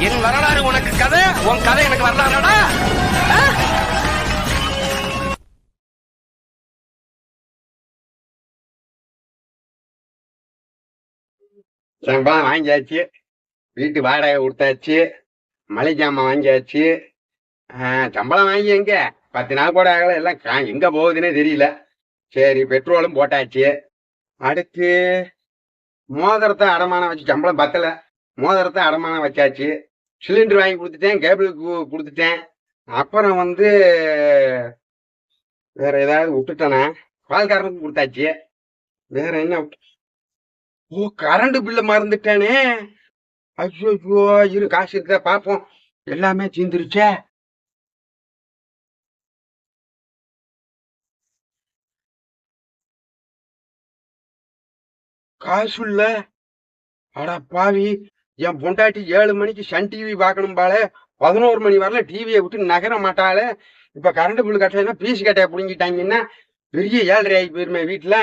என் வரலாறு உனக்கு கதை உன் கதை எனக்கு வரலாறுடா. சம்பளம் வாங்கியாச்சு வீட்டு வாடகை கொடுத்தாச்சு மளிகை ஜாமான் வாங்கியாச்சு. சம்பளம் வாங்கி எங்க? பத்து நாள் கூட ஆகல எல்லாம் கா- எங்க போகுதுன்னே தெரியல. சரி பெட்ரோலும் போட்டாச்சு. அடுத்து மோதிரத்தை அடமானம் வச்சு சம்பளம் பத்தல. மோதிரத்தை அடமானம் வச்சாச்சு. சிலிண்டர் வாங்கி கொடுத்துட்டேன் கேபிள் கொடுத்துட்டேன். அப்புறம் வந்து வேற ஏதாவது விட்டுட்டேனா. பால்காரனுக்கு கொடுத்தாச்சு. வேற என்ன ஓ கரண்ட் பில்ல மறந்துட்டானே. ஐயோ இரு காசு இருக்கா பார்ப்போம் எல்லாமே தீந்துருச்சே. காசு இல்ல. அட பாவி. என் பொண்டாட்டி ஏழு மணிக்கு சன் டிவி பார்க்கணும் பால. பதினோரு மணி வரல டிவியை விட்டு நகர மாட்டாளே. இப்ப கரண்ட் பில் கட்டலைன்னா பீஸ் கட்டையை பிடுங்கிட்டாங்கன்னா பெரிய ஏழரை ஆகி போயிருமே வீட்டுல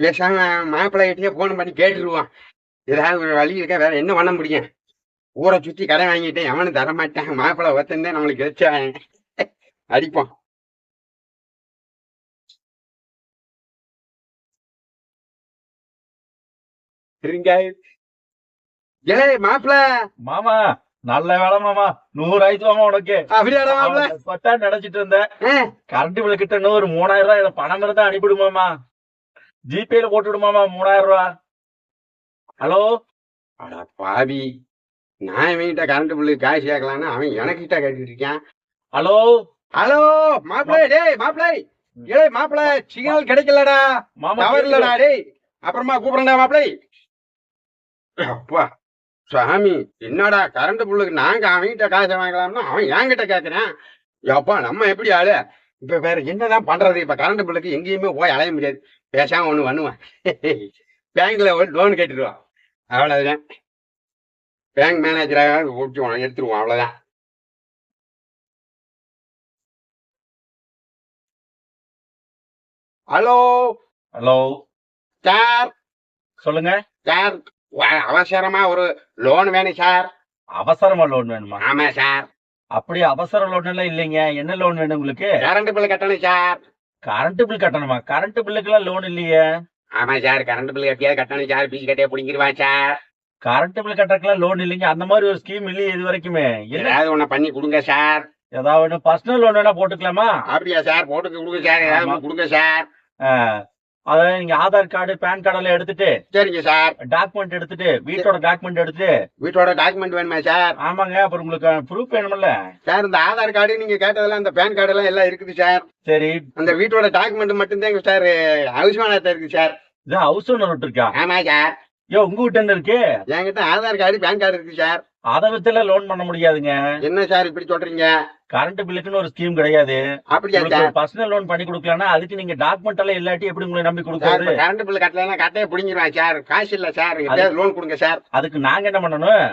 பேசாம மாப்பிள்ளை கிட்டயே போன் பண்ணி கேட்டுருவான். ஏதாவது ஒரு வழி இருக்கா வேற என்ன பண்ண முடியும்? ஊரை சுத்தி கடை வாங்கிட்டேன் எவனும் தர மாட்டேன் மாப்பிள்ளை ஒத்தந்தே நம்மளுக்கு வச்சான் அடிப்போம் இருங்க ஏலே மாப்பிள்ள மாமா நல்ல வேலை மாமா. நூறு ஆயிடுச்சு மாமா உனக்கு. அப்படியாடா மாப்பிள்ள பத்தா நினைச்சிட்டு இருந்தேன். கரண்ட் பில் கிட்ட நூறு மூணாயிரம் ரூபாய் இதுல பணம் இருந்தா அனுப்பிடு மாமா. ஜிபேல போட்டு விடு மாமா மூணாயிரம் ரூபாய். ஹலோ? அட பாவி. நான் இவன்கிட்ட கரண்ட் பில்லு காசு கேட்கலான்னு அவன் எனக்கிட்ட கேட்டுட்டு இருக்கான். ஹலோ? ஹலோ மாப்பிள்ளை டேய் மாப்பிள்ளை ஏய் மாப்பிள்ளை சிக்னல் கிடைக்கலடா. மாமா டவர் இல்லடா டேய். அப்புறமா கூப்பிடுறா மாப்பிளை. அப்பா. சாமி என்னடா கரண்ட் புல்லுக்கு நாங்க அவன்கிட்ட காசை வாங்கலாம்னா அவன் என்கிட்ட கேக்குறான். அப்பா நம்ம எப்படி ஆளு? இப்ப வேற என்னதான் பண்றது? இப்ப கரண்ட் பில்லுக்கு எங்கேயுமே போய் அலைய முடியாது. பேசாம ஒண்ணு பண்ணுவேன். பேங்க்ல ஒரு லோன் கட்டிடுவான் அவ்வளவுதான். பேங்க் மேனேஜராக எடுத்துருவான் அவ்வளவுதான். ஹலோ ஹலோ சார் சொல்லுங்க. சார் அவசரமா ஒரு லோன் வேணும் சார் அவசரமா லோன் வேணுமா? ஆமா சார் அப்படி அவசர லோன் எல்லாம் இல்லைங்க. என்ன லோன் வேணும் உங்களுக்கு? கரண்ட் பில் கட்டணும் சார் கரண்ட் பில் கட்டணுமா? கரண்ட் பில்லுக்கெல்லாம் லோன் இல்லையே. ஆமா சார் கரண்ட் பில் கட்டியா கட்டணும் சார் பீஸ் கட்டியா பிடிங்கிருவான் சார் கரண்ட் பில் கட்டுறதுக்கெல்லாம் லோன் இல்லைங்க. அந்த மாதிரி ஒரு ஸ்கீம் இல்லையே இது வரைக்குமே. ஏதாவது ஒண்ணு பண்ணி கொடுங்க சார் ஏதாவது பர்சனல் லோன் வேணா போட்டுக்கலாமா? அப்படியா சார் போட்டுக்கு கொடுங்க சார் ஏதாவது. ஒண்ணு கொடுங்க சார் அதாவது நீங்க ஆதார் கார்டு பேன் கார்டு எல்லாம் எடுத்துட்டு சரிங்க சார். டாக்குமெண்ட் எடுத்துட்டு வீட்டோட டாக்குமெண்ட் எடுத்துட்டு வீட்டோட டாக்குமெண்ட் வேணுமா சார்? ஆமாங்க அப்புறம் உங்களுக்கு ப்ரூஃப் வேணும்ல. சார் இந்த ஆதார் கார்டு நீங்க கேட்டதெல்லாம் இந்த பேன் கார்டு எல்லாம் எல்லாம் இருக்குது சார். சரி. அந்த வீட்டோட டாக்குமெண்ட் மட்டும்தான் சார் அவசியமானதா இருக்கு சார். இது ஹவுஸ் ஓனர் இருக்கா? ஆமா சார். ஐயோ உங்க என்ன இருக்கு? என்கிட்ட ஆதார் கார்டு பேன் கார்டு இருக்கு சார். அதை வச்செல்லாம் லோன் பண்ண முடியாதுங்க. என்ன சார் இப்படி சொல்றீங்க? கரண்ட் பில்லுக்குன்னு ஒரு ஸ்கீம் கிடையாது. அப்படியா பர்சனல் லோன் பண்ணி கொடுக்கலன்னா அதுக்கு நீங்க டாக்குமெண்ட் எல்லாம் இல்லாட்டி எப்படி உங்களை நம்பி இப்ப கரண்ட் பில் கட்டலைன்னா கட்டையை பிடிங்கிருவேன் சார். காசு இல்ல சார். லோன் கொடுங்க சார். அதுக்கு நாங்க என்ன பண்ணணும்.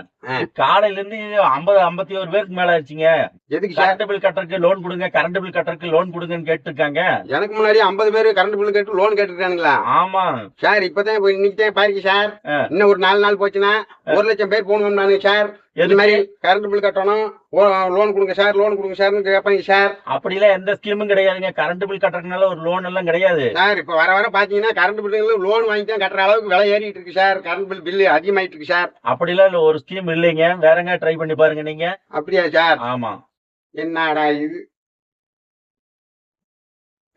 காலையில இருந்து ஐம்பது ஐம்பத்தி ஒரு பேருக்கு மேல ஆச்சுங்க எதுக்கு கரண்ட் பில் கட்டுறதுக்கு லோன் கொடுங்க கரண்ட் பில் கட்டுறதுக்கு லோன் கொடுங்கன்னு கேட்டு இருக்காங்க எனக்கு முன்னாடி ஐம்பது பேர் கரண்ட் பில் கட்டு லோன் கேட்டுருக்கானுங்களா? ஆமா. சார் இப்பதான் இன்னைக்கு தான் பாருங்க சார். இன்னும் ஒரு நாலு நாள் போச்சுன்னா ஒரு லட்சம் பேர் போகணும் நானு சார். எதுக்கு? மாதிரி கரண்ட் பில் கட்டணும் லோன் கொடுங்க சார் லோன் கொடுங்க சார்னு கேட்பாங்க சார் அப்படிலாம் எந்த ஸ்கீமும் கிடையாதுங்க. கரண்ட் பில் கட்டுறதுனால ஒரு லோன் எல்லாம் கிடையாது. சார் இப்ப வர வர பாத்தீங்கன்னா கரண்ட் பில் லோன் வாங்கி தான் கட்டுற அளவுக்கு விலை ஏறிட்டு இருக்கு சார் கரண்ட் பில் பில்லு அதிகமாயிட்டு இருக்கு சார் அப்படிலாம் இல்ல ஒரு ஸ்கீம் இல்லைங்க. வேறங்க ட்ரை பண்ணி பாருங்க நீங்க. அப்படியா சார் ஆமா. என்னடா இது?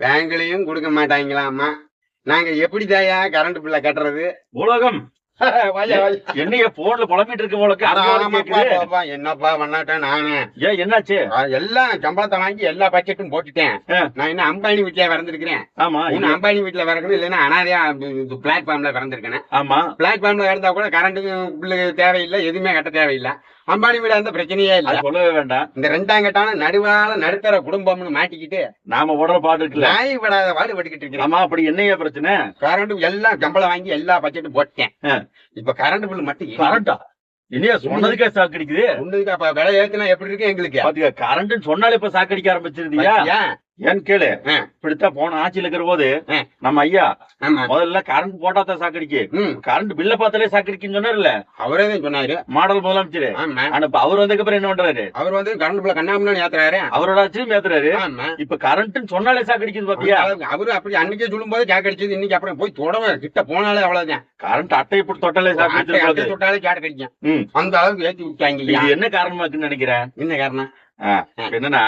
பேங்க்லயும் கொடுக்க மாட்டாங்களாமா நாங்க எப்படி தாயா கரண்ட் பில்ல கட்டுறது? உலகம். என்னைய போன்ல புலம்பிட்டு இருக்க போலக்கு என்னப்பா பண்ணாட்டேன் நானு? ஏன் என்னாச்சு? எல்லாம் சம்பளத்தை வாங்கி எல்லா பட்ஜெட்டும் போட்டுட்டேன். நான் இன்னும் அம்பானி வீட்டுல பிறந்திருக்கிறேன்? ஆமா இன்னும் அம்பானி வீட்டுல பிறக்கணும் இல்லைன்னா அனாதையா பிளாட்ஃபார்ம்ல பிறந்திருக்கேன் ஆமா. பிளாட்ஃபார்ம்ல இருந்தா கூட கரண்ட் பில்லு தேவையில்லை எதுவுமே கட்ட தேவையில்லை. அம்பானி வீடா இருந்தா பிரச்சனையே இல்ல. சொல்லவே வேண்டாம். இந்த ரெண்டாம் கட்டான நடுவால நடுத்தர குடும்பம்னு மாட்டிக்கிட்டு நாம ஓடுற பாட்டு நாய் விடாத பாடுபட்டுக்கிட்டு இருக்கிறேன் ஆமா அப்படி என்னைய பிரச்சனை? கரண்ட் எல்லாம் சம்பளம் வாங்கி எல்லா பட்ஜெட்டும் போட்டேன். இப்ப கரண்ட் பில் மட்டும் கரண்டா? என்னைய சொன்னதுக்கே சாக்கடிக்குது? அப்ப விலை ஏத்துனா எப்படி இருக்கு எங்களுக்கு? கரண்ட் சொன்னாலே இப்ப சாக்கடிக்க ஆரம்பிச்சிருந்தியா ஏன்னு கேளு. இப்படித்தான் போன ஆட்சியில இருக்கிற போது. நம்ம ஐயா முதல்ல கரண்ட் போட்டா தான் சாக்கடிக்கு கரண்ட் பில்ல பார்த்தாலே சாக்கடிக்குன்னு சொன்னார்ல? அவரே தான் சொன்னாரு. மாடல் முதலமைச்சர். ஆனா அவர் வந்ததுக்கு அப்புறம் என்ன பண்றாரு? அவர் வந்து கரண்ட் பிள்ளை கண்ணாமண்ணு ஏத்துறாரு. அவரோட ஆட்சியும் ஏத்துறாரு. இப்ப கரண்ட்னு சொன்னாலே சாக்கடிக்குது பாத்தியா? அவரு அப்படி அன்னைக்கே சொல்லும் போது ஜாக் அடிச்சது இன்னைக்கு அப்புறம் போய் தொடவ கிட்ட போனாலே அவ்வளவுதான். கரண்ட் அட்டை இப்படி தொட்டாலே சாக்கடிச்சு தொட்டாலே ஜாக் அடிக்கும் ம். அந்த அளவுக்கு ஏத்தி விட்டாங்க. இது என்ன காரணமா இருக்குன்னு நினைக்கிறேன்? என்ன காரணம்? என்னன்னா.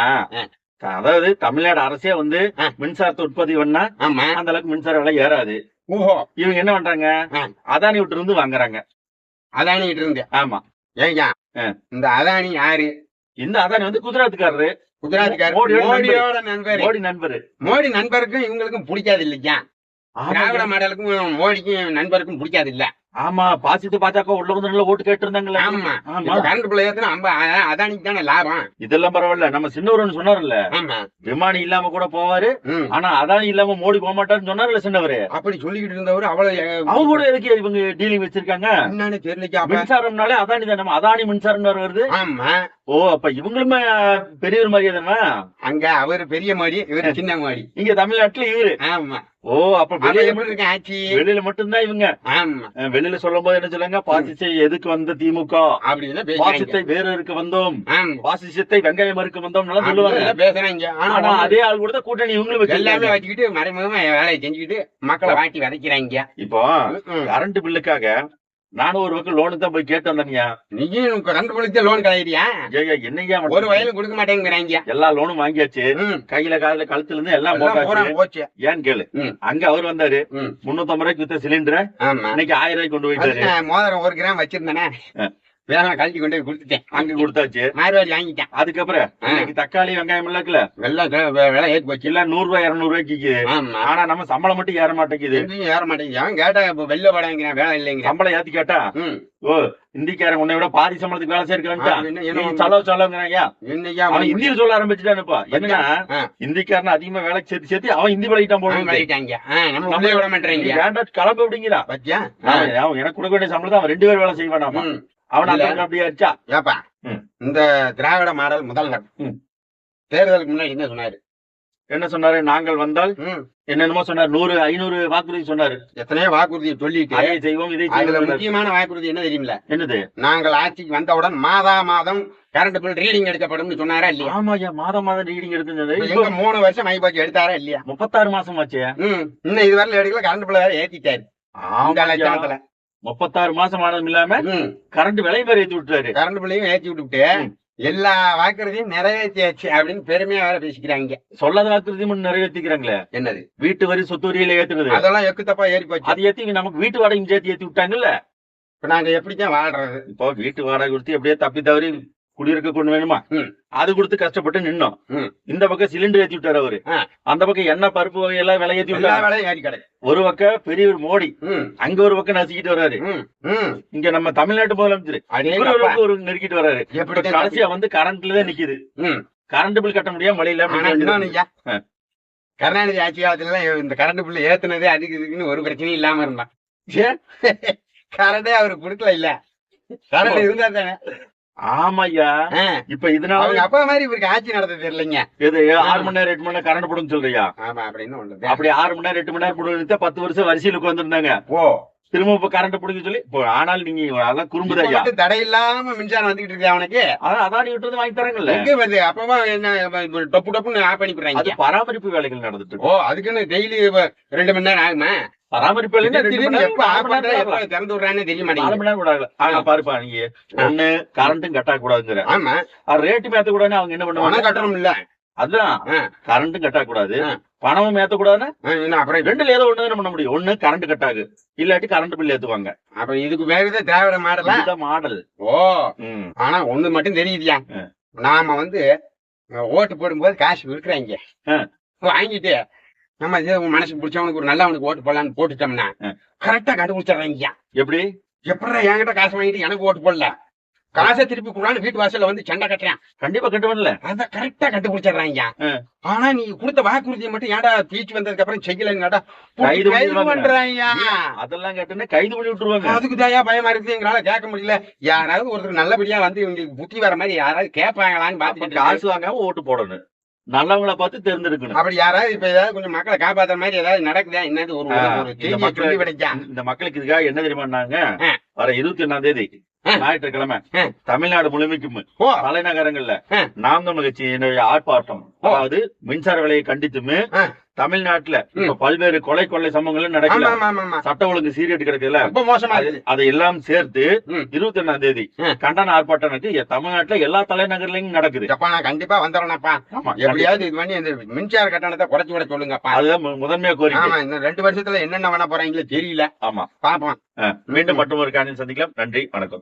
அதாவது தமிழ்நாடு அரசே வந்து. மின்சாரத்தை உற்பத்தி பண்ணா ஆமா. அந்த அளவுக்கு மின்சார விலை ஏறாது. ஓஹோ இவங்க என்ன பண்றாங்க. அதானி விட்டு இருந்து வாங்குறாங்க. அதானிட்டு இருந்தேன் ஆமா. ஏய்யா ஆ. இந்த அதானி யாரு? இந்த அதானி வந்து குஜராத்துக்காரரு. குஜராத்துக்காரர்? நண்பர். மோடி நண்பரு. மோடி நண்பருக்கும் இவங்களுக்கும் பிடிக்காது இல்லையா? திராவிட ஆமா. மாடலுக்கும் மோடிக்கும் நண்பருக்கும் பிடிக்காது இல்ல? ஆமா பாசிட்டு பாஜக உள்ள வந்து ஓட்டு கேட்டு இருந்தாங்கல்ல ஆமா. கரண்ட் பிள்ளை அதானிக்கு தானே லாபம். இதெல்லாம் பரவாயில்ல. நம்ம சின்னவருன்னு சொன்னார்ல. விமானி இல்லாம கூட போவாரு. ஆனா அதானி இல்லாம மோடி போக மாட்டாருன்னு சொன்னார்ல சின்னவரு. அப்படி சொல்லிக்கிட்டு இருந்தவரு அவ்வளவு அவங்க கூட எதுக்கு இவங்க டீலிங் வச்சிருக்காங்க? என்னன்னு தெரியலைக்கா அப்ப. மின்சாரம்னாலே அதானி தான் நம்ம அதானி மின்சாரம் வருது. ஆமா. ஓ அப்ப இவங்களுமே பெரியவர் மாதிரியே தானே? அங்க அவரு பெரிய மாடி இவரு சின்ன மாடி. இங்க தமிழ்நாட்டுல இவரு. ஆமா. ஓ அப்ப வெளியில மட்டும்தான் இவங்க. ஆமா. வெளியில சொல்லும் போது என்ன சொல்லுங்க பாசிசை எதுக்கு வந்த திமுக? அப்படின்னு பாசித்தை வேறருக்கு வந்தோம்? ஆமா பாசிசத்தை வெங்காயம் மறுக்க வந்தோம் சொல்லுவாங்க. பேசுறாங்க. ஆனா அதே ஆள் கூட கூட்டணி இவங்களும் எல்லாமே வச்சுக்கிட்டு மறைமுகமா வேலையை செஞ்சுக்கிட்டு மக்களை வாட்டி விதைக்கிறாங்க. இப்போ. கரண்ட் பில்லுக்காக நானும் ஒரு பக்கம் லோனுக்கு தான் போய் கேட்டு வந்தேன்யா நீயும் கரண்ட் பிள்ளைக்கு லோன் கிடையாதியா ஐயா என்னையா ஒரு? வயலும் கொடுக்க மாட்டேங்கிறாங்க. எல்லா லோனும் வாங்கியாச்சு. கையில காதுல கழுத்துல இருந்து எல்லாம் போச்சு. ஏன்னு கேளு. அங்க அவர் வந்தாரு. முன்னூத்தி ரூபாய்க்கு வித்த சிலிண்டர் இன்னைக்கு ஆயிரம் ரூபாய்க்கு கொண்டு போயிட்டாரு. மோதிரம் ஒரு கிராம் வச்சிருந்தேனே. வேலை கழட்டி கொண்டு போய் கொடுத்துட்டேன். அங்க கொடுத்தாச்சு. மாறுவாடி வாங்கிட்டேன். அதுக்கப்புறம். இன்னைக்கு தக்காளி வெங்காயம் எல்லாம் இருக்குல்ல வெள்ளம் க- வெ- விலை ஏற்றி போச்சு. இல்ல நூறு ரூபாய் இருநூறு ரூபாய்க்கு விக்குது. ஆனா நம்ம சம்பளம் மட்டும் ஏற மாட்டேங்குது. ஏற மாட்டேங்குது. அவன் கேட்டா இப்ப வெளில படாங்கிறான் வேலை இல்லைங்கிறான் சம்பளம் ஏத்தி கேட்டா ஓ இந்திக்காரன் உன்னை விட பாதி சம்பளத்துக்கு வேலை என்ன- என்ன செலவு செலவுங்கிறாங்க அவன் ஹிந்தியில சொல்ல ஆரம்பிச்சுட்டானுப்பா என்னன்னா ஆ. இந்திக்காரன் அதிகமா வேலைக்கு சேர்த்து சேர்த்து அவன் ஹிந்தி பழகிட்டான் போல இருக்கு. பண்ணிட்டாங்க நம்ம உள்ளே விட மாட்டேங்க வேண்டாம் கிளம்ப அப்படிங்கிறான் அவன் எனக்கு கொடுக்க வேண்டிய சம்பளம் அவன் ரெண்டு பேர் வேலை செய்வானாமா ம். அவன் இல்ல. அந்த அப்படியே அடிச்சா? ஏப்பா. இந்த திராவிட மாடல் முதல்வர். தேர்தலுக்கு முன்னாடி என்ன சொன்னாரு? என்ன சொன்னாரு? நாங்கள் வந்தால். என்னென்னமோ சொன்னார். நூறு ஐநூறு வாக்குறுதி சொன்னாரு. எத்தனையோ வாக்குறுதியை சொல்லிட்டு அதை செய்வோம் இதை அதுல முக்கியமான வாக்குறுதி என்ன தெரியுமில என்னது? நாங்கள் ஆட்சிக்கு வந்தவுடன் மாதா மாதம் கரண்ட் பில் ரீடிங் எடுக்கப்படும் சொன்னாரா இல்லையா? ஆமா ஐயா மாதம் மாதம் ரீடிங் இப்ப எங்க மூணு வருஷம் போச்சு எடுத்தாரா இல்லையா? முப்பத்தாறு மாசம் ஆச்சு. இன்னும் இது வரல எடுக்கல கரண்ட் பில் வேற ஏத்திட்டாரு. ஆமா. முப்பத்தாறு மாசம் ஆனதும் இல்லாம கரண்ட் விலை வேற ஏத்தி விட்டுறாரு. கரண்ட் பில்லையும் ஏத்தி விட்டுவிட்டு ம். எல்லா வாக்குறுதியும் நிறைவேற்றியாச்சு அப்படின்னு பெருமையா வேற பேசிக்கிறாங்க. சொல்லாத வாக்குறுதி மட்டும் நிறைவேற்றிக்கிறாங்களே என்னது? வீட்டு வரி சொத்து வரியில ஏத்துறது. அதெல்லாம் எக்கு தப்பா ஏறி போச்சு. அது ஏத்தி நமக்கு வீட்டு வாடகையும் சேர்த்து ஏத்தி விட்டாங்கல்ல? இப்ப நாங்க எப்படித்தான் வாழ்றது இப்போ வீட்டு வாடகை கொடுத்து அப்படியே தப்பி தவறி குடியிருக்க கொண்டு வேணுமா. அது கொடுத்து கஷ்டப்பட்டு நின்னோம். இந்த பக்கம் சிலிண்டர் ஏத்தி விட்டாரு அவரு. அந்த பக்கம் எண்ணெய் பருப்பு வகையெல்லாம் விலை ஏத்தி விட்டாரு. ஒரு பக்கம் பெரியவர் மோடி. அங்க ஒரு பக்கம் நசுக்கிட்டு ம். இங்க நம்ம தமிழ்நாட்டு முதலமைச்சர். ஒரு நெருக்கிட்டு எப்படி கடைசியா வந்து கரண்ட்ல தான் நிக்குது. கரண்ட் பில் கட்ட முடியாம வழியில. கருணாநிதி ஆட்சி காலத்துல இந்த கரண்ட் பில்லு ஏத்துனதே அதுக்கு இதுக்குன்னு ஒரு பிரச்சனையும் இல்லாம இருந்தான்? கரண்டே அவரு கொடுக்கல இல்ல. கரண்ட் இருந்தா தானே. ஆமாய்யா. இப்ப இதனால அப்பா மாதிரி இவருக்கு ஆட்சி நடத்த தெரியலைங்க. எது ஆறு மணி நேரம் எட்டு மணி நேரம் கரண்ட் போடுன்னு சொல்றியா? ஆமா அப்படின்னு அப்படி ஆறு மணி நேரம் எட்டு மணி நேரம் போடுறது பத்து வருஷம் வரிசையில் உட்காந்துருந்தாங்க ஓ திரும்ப இப்ப கரண்ட் பிடிக்க சொல்லி இப்போ ஆனால் நீங்க அதெல்லாம் குறும்புதையா தடை இல்லாம மின்சாரம் வந்துகிட்டு இருக்கு அவனுக்கு? அதான் அதானி விட்டுறது வாங்கி தராங்கல்ல. எங்க வருது? அப்பமா என்ன டொப்பு டொப்புன்னு ஆஃப் பண்ணி அது போடுறாங்க பராமரிப்பு வேலைகள் நடந்துட்டு ஓ அதுக்குன்னு டெய்லி ரெண்டு மணி நேரம் ஆகுமா? பராமரிப்பு திறந்து விடுறான்னு தெரிய மாட்டேங்குது. கூட பாருப்பா நீங்க ஒண்ணு கரண்ட்டும் கட்ட கூடாதுங்கிற. ஆமா. ரேட்டு மேத்த கூடாதுன்னு அவங்க என்ன பண்ணுவாங்க? கட்டணும் இல்ல. அதுதான். ஆ. கரண்ட்டும் கட்ட கூடாது. ஆ. பணமும் ஏத்த கூடாதுன்னா அப்புறம் ரெண்டுல ஏதோ ஒண்ணு பண்ண முடியும். ஒண்ணு கரண்ட் கட்டாகு இல்லாட்டி கரண்ட் பில் ஏத்துவாங்க. அப்ப இதுக்கு வேறதான் திராவிட மாடலா? மாடல். ஓ. ஆனா ஒண்ணு மட்டும் தெரியுதுயா. நாம வந்து ஓட்டு போடும்போது காசு ஆ. வாங்கிட்டு நம்ம இது உன் மனசுக்கு பிடிச்சவனுக்கு ஒரு நல்லவனுக்கு ஓட்டு போடலான்னு போட்டுட்டோம்னா. கரெக்டா கண்டுபிடிச்சிடுறாங்க எப்படி? எப்படா என்கிட்ட காசு வாங்கிட்டு எனக்கு ஓட்டு போடல? காசை திருப்பி கொடுறான்னு வீட்டு வாசல்ல வந்து சண்டை கட்டுறேன். கண்டிப்பா கட்டுவன்ல அத கரெக்டா கண்டுபிடிச்சிடுறாங்க. ஆனா நீ கொடுத்த வாக்குறுதியை மட்டும் ஏன்டா பீச் வந்ததுக்கு அப்புறம் செய்யலன்னு கேட்டா கைது. பண்றாங்க அதெல்லாம் கேட்டுன்னு கைது பண்ணி விட்டுருவாங்க. அதுக்கு தாயா பயமா இருக்குது. எங்களால கேட்க முடியல. யாராவது ஒருத்தர் நல்லபடியா வந்து இவங்களுக்கு புத்தி வர மாதிரி யாராவது கேட்பாங்களான்னு பாத்துட்டு காசு வாங்காம ஓட்டு போடணும். நல்லவங்களை பார்த்து தேர்ந்தெடுக்கணும் அப்படி யாராவது இப்ப ஏதாவது கொஞ்சம் மக்களை காப்பாத்துற மாதிரி ஏதாவது நடக்குதா என்னது ஒரு இந்த மக்களுக்கு இதுக்காக என்ன தெரியுமான்னாங்க ஆ. வர இருபத்தி ஒண்ணாம் தேதி. ஞாயிற்றுக்கிழமை. தமிழ்நாடு முழுமைக்கும் தலைநகரங்கள்ல. நாம் தமிழ் கட்சியினுடைய ஆர்ப்பாட்டம். அதாவது மின்சார விலையை கண்டித்துமே. தமிழ்நாட்டுல இப்ப பல்வேறு கொலை கொள்ளை சம்பவங்களும் நடக்கல சட்ட ஒழுங்கு சீரியட் கிடக்குதுல ரொம்ப மோசமா அது- எல்லாம் சேர்த்து. இருபத்தி ஒண்ணாம் தேதி. கண்டன ஆர்ப்பாட்டம் தமிழ்நாட்டுல எல்லா தலைநகர்லயும் நடக்குது. நான் கண்டிப்பா வந்துடுறேன்ப்பா ஆமா, எப்படியாவது இது பண்ணி இந்த மின்சார கட்டணத்தை குறைச்சு விட சொல்லுங்கப்பா. அதுதான் முதன்மையா கோரிக்கை. ஆமா இந்த ரெண்டு வருஷத்துல என்னென்ன பண்ண போறாங்களோ தெரியல. ஆமா. பாப்போம். மீண்டும் மற்றும் ஒரு காணியில் சந்திக்கலாம். நன்றி வணக்கம்.